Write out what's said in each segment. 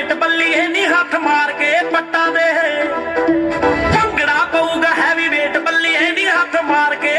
ਪੇਟ ਬੱਲੀ ਹੈ ਨਹੀਂ ਹੱਥ ਮਾਰ ਕੇ ਪੱਟਾ ਦੇ। ਭੰਗੜਾ ਪਊਗਾ ਹੈਵੀ ਵੇਟ ਬੱਲੀ ਹੈ ਨਹੀਂ ਹੱਥ ਮਾਰ ਕੇ।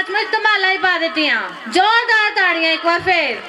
सचमुच धमाला ही पा दित्तियां जोरदार ताड़ियां एक बार फिर